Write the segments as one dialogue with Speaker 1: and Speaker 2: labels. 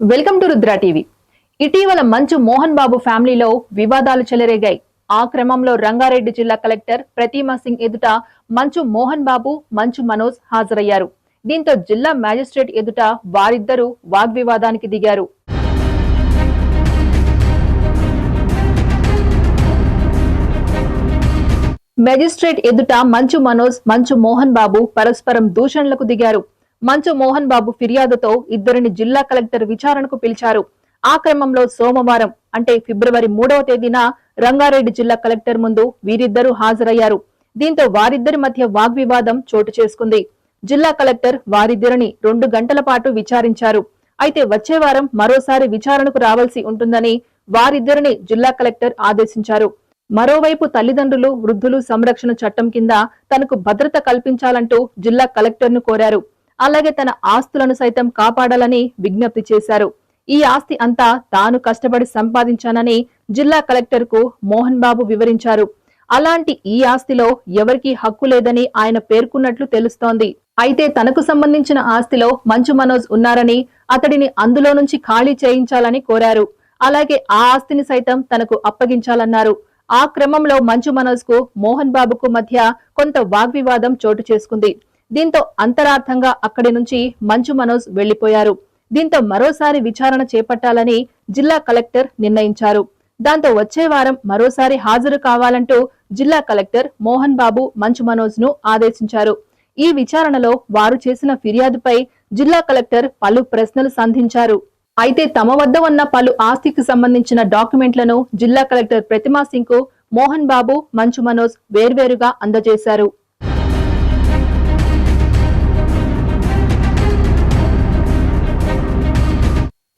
Speaker 1: Welcome to Rudra TV. ఇటీవల మంచు మోహన్ బాబు ఫ్యామిలీలో వివాదాలు చెలరేగాయి. ఆ క్రమంలో రంగారెడ్డి జిల్లా కలెక్టర్ ప్రతిమా సింగ్ ఎదుట మంచు మోహన్ బాబు మంచు మనోజ్ హాజరయ్యారు. దీంతో జిల్లా మ్యాజిస్ట్రేట్ ఎదుట వారిద్దరూ వాగ్వివాదానికి దిగారు. మెజిస్ట్రేట్ ఎదుట మంచు మనోజ్ మంచు మోహన్ బాబు పరస్పరం దూషణలకు దిగారు. మంచు మోహన్ బాబు ఫిర్యాదుతో ఇద్దరిని జిల్లా కలెక్టర్ విచారణకు పిలిచారు. ఆ క్రమంలో సోమవారం అంటే ఫిబ్రవరి మూడవ తేదీన రంగారెడ్డి జిల్లా కలెక్టర్ ముందు వీరిద్దరూ హాజరయ్యారు. దీంతో వారిద్దరి మధ్య వాగ్వివాదం చోటు చేసుకుంది. జిల్లా కలెక్టర్ వారిద్దరిని రెండు గంటల పాటు విచారించారు. అయితే వచ్చే వారం మరోసారి విచారణకు రావాల్సి ఉంటుందని వారిద్దరిని జిల్లా కలెక్టర్ ఆదేశించారు. మరోవైపు తల్లిదండ్రులు వృద్ధులు సంరక్షణ చట్టం కింద తనకు భద్రత కల్పించాలంటూ జిల్లా కలెక్టర్ను కోరారు. అలాగే తన ఆస్తులను సైతం కాపాడాలని విజ్ఞప్తి చేశారు. ఈ ఆస్తి అంతా తాను కష్టపడి సంపాదించానని జిల్లా కలెక్టర్కు మోహన్ బాబు వివరించారు. అలాంటి ఈ ఆస్తిలో ఎవరికీ హక్కు లేదని ఆయన పేర్కొన్నట్లు తెలుస్తోంది. అయితే తనకు సంబంధించిన ఆస్తిలో మంచు మనోజ్ ఉన్నారని అతడిని అందులో నుంచి ఖాళీ చేయించాలని కోరారు. అలాగే ఆ ఆస్తిని సైతం తనకు అప్పగించాలన్నారు. ఆ క్రమంలో మంచు మనోజ్కు మోహన్ బాబుకు మధ్య కొంత వాగ్వివాదం చోటు చేసుకుంది. దీంతో అంతరార్థంగా అక్కడి నుంచి మంచు మనోజ్ వెళ్ళిపోయారు దీంతో మరోసారి విచారణ చేపట్టాలని జిల్లా కలెక్టర్ నిర్ణయించారు. దాంతో వచ్చే వారం మరోసారి హాజరు కావాలంటూ జిల్లా కలెక్టర్ మోహన్ బాబు మంచు మనోజ్ను ఆదేశించారు. ఈ విచారణలో వారు చేసిన ఫిర్యాదుపై జిల్లా కలెక్టర్ పలు ప్రశ్నలు సంధించారు. అయితే తమ వద్ద ఉన్న పలు ఆస్తికి సంబంధించిన డాక్యుమెంట్లను జిల్లా కలెక్టర్ ప్రతిమా సింగ్కు మోహన్ బాబు మంచు మనోజ్ వేర్వేరుగా అందజేశారు.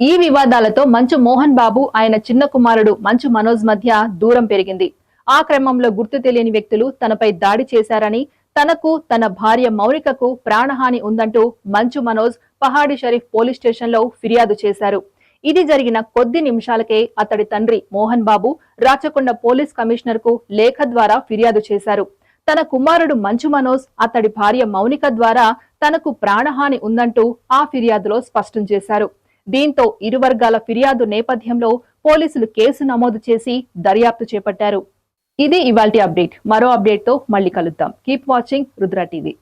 Speaker 1: ఈ వివాదాలతో మంచు మోహన్ బాబు ఆయన చిన్న కుమారుడు మంచు మనోజ్ మధ్య దూరం పెరిగింది. ఆ క్రమంలో గుర్తు తెలియని వ్యక్తులు తనపై దాడి చేశారని తనకు తన భార్య మౌనికకు ప్రాణహాని ఉందంటూ మంచు మనోజ్ పహాడి షరీఫ్ పోలీస్ స్టేషన్లో ఫిర్యాదు చేశారు. ఇది జరిగిన కొద్ది నిమిషాలకే అతడి తండ్రి మోహన్ బాబు రాచకొండ పోలీస్ కమిషనర్కు లేఖ ద్వారా ఫిర్యాదు చేశారు. తన కుమారుడు మంచు మనోజ్ అతడి భార్య మౌనిక ద్వారా తనకు ప్రాణహాని ఉందంటూ ఆ ఫిర్యాదులో స్పష్టం చేశారు. దీంతో ఇరు వర్గాల ఫిర్యాదు నేపథ్యంలో పోలీసులు కేసు నమోదు చేసి దర్యాప్తు చేపట్టారు. ఇది ఇవాల్టి అప్డేట్. మరో అప్డేట్తో మళ్ళీ కలుద్దాం. Keep watching Rudra TV.